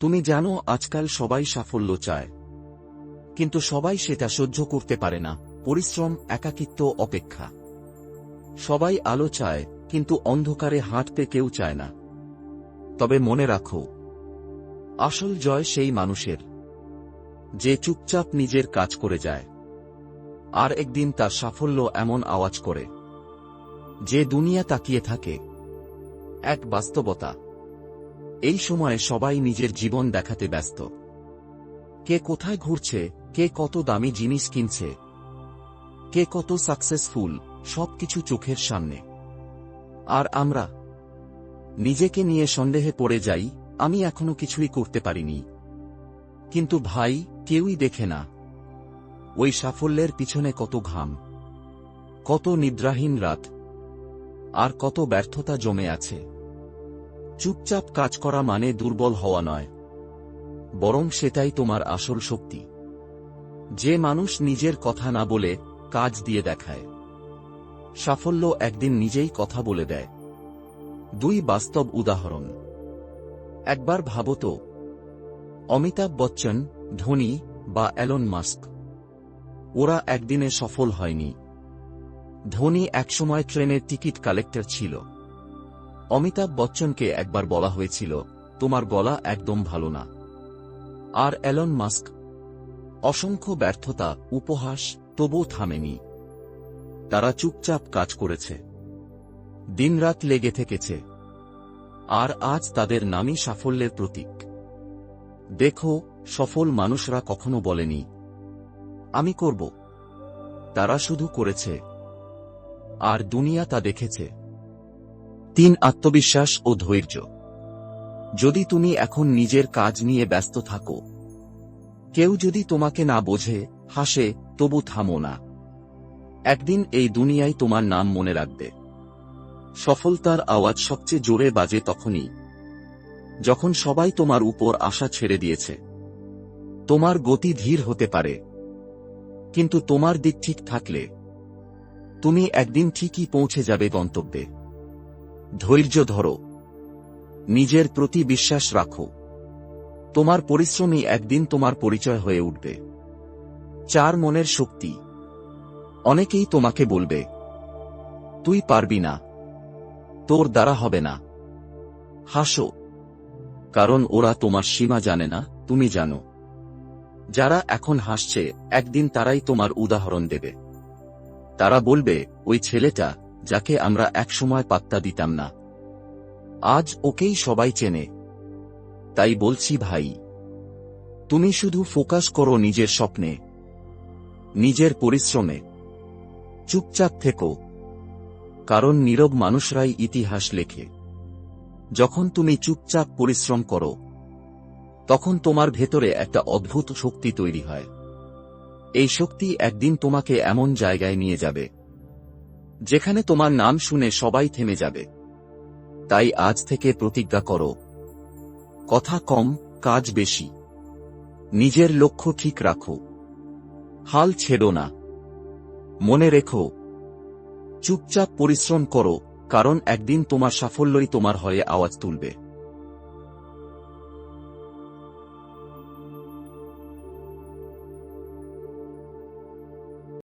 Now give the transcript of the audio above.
তুমি জানো আজকাল সবাই সাফল্য চায়। কিন্তু সবাই সেটা সহ্য করতে পারে না, পরিশ্রম, একাকিত্ব, অপেক্ষা। সবাই আলো চায়, কিন্তু অন্ধকারে হাঁটতে কেউ চায় না। তবে মনে রাখো, আসল জয় সেই মানুষের, যে চুপচাপ নিজের কাজ করে যায়। আর একদিন তার সাফল্য এমন আওয়াজ করে, যে দুনিয়া তাকিয়ে থাকে, এক বাস্তবতা। এই সময়ে সবাই নিজের জীবন দেখাতে ব্যস্ত। কে কোথায় ঘুরছে, কে কত দামি জিনিস কিনছে, কে কত সাকসেসফুল সবকিছু চোখের সামনে। আর আমরা নিজেকে নিয়ে সন্দেহে পড়ে যাই, আমি এখনও কিছুই করতে পারিনি। কিন্তু ভাই, কেউই দেখে না। ওই সাফল্যের পিছনে কত ঘাম, কত নিদ্রাহীন রাত, আর কত ব্যর্থতা জমে আছে। চুপচাপ কাজ করা মানে দুর্বল হওয়া নয়। বরং সেটাই তোমার আসল শক্তি। যে মানুষ নিজের কথা না বলে কাজ দিয়ে দেখায়। সাফল্য একদিন নিজেই কথা বলে দেয়। দুই বাস্তব উদাহরণ। একবার ভাবো তো, অমিতাভ বচ্চন, ধোনি বা অ্যালন মাস্ক। ওরা একদিনে সফল হয়নি। ধোনি একসময় ট্রেনের টিকিট কালেক্টর ছিল। অমিতাভ বচ্চনকে একবার বলা হয়েছিল, তোমার গলা একদম ভালো না। আর অ্যালন মাস্ক, অসংখ্য ব্যর্থতা, উপহাস, তবুও থামেনি। তারা চুপচাপ কাজ করেছে। দিনরাত লেগে থেকেছে। আর আজ তাদের নামই সাফল্যের প্রতীক। দেখো, সফল মানুষরা কখনো বলেনি, আমি করব। তারা শুধু করেছে। আর দুনিয়া তা দেখেছে। তিন আত্মবিশ্বাস ও ধৈর্য। যদি তুমি এখন নিজের কাজ নিয়ে ব্যস্ত থাকো। কেউ যদি তোমাকে না বোঝে, হাসে, তবু থামো না। একদিন এই দুনিয়ায় তোমার নাম মনে রাখবে। সফলতার আওয়াজ সবচেয়ে জোরে বাজে তখনই, যখন সবাই তোমার উপর আশা ছেড়ে দিয়েছে। তোমার গতি ধীর হতে পারে, কিন্তু তোমার দিক ঠিক থাকলে, তুমি একদিন ঠিকই পৌঁছে যাবে গন্তব্যে। ধৈর্য ধরো। নিজের প্রতি বিশ্বাস রাখো। তোমার পরিশ্রমই একদিন তোমার পরিচয় হয়ে উঠবে। চার মনের শক্তি। অনেকেই তোমাকে বলবে, তুই পারবি না। তোর দ্বারা হবে না। হাসো। কারণ ওরা তোমার সীমা জানে না, তুমি জানো। যারা এখন হাসছে, একদিন তারাই তোমার উদাহরণ দেবে। তারা বলবে, ওই ছেলেটা যাকে আমরা একসময় পাত্তা দিতাম না। আজ ওকেই সবাই চেনে। তাই বলছি ভাই, তুমি শুধু ফোকাস করো নিজের স্বপ্নে, নিজের পরিশ্রমে। চুপচাপ থেকো, কারণ নীরব মানুষরাই ইতিহাস লেখে। যখন তুমি চুপচাপ পরিশ্রম করো, তখন তোমার ভেতরে একটা অদ্ভুত শক্তি তৈরি হয়। এই শক্তি একদিন তোমাকে এমন জায়গায় নিয়ে যাবে। যেখানে তোমার নাম শুনে সবাই থেমে যাবে। তাই আজ থেকে প্রতিজ্ঞা করো। কথা কম, কাজ বেশি। নিজের লক্ষ্য ঠিক রাখো। হাল ছেড়ো না। মনে রেখো, চুপচাপ পরিশ্রম করো, কারণ একদিন তোমার সাফল্যই তোমার হয়ে আওয়াজ তুলবে।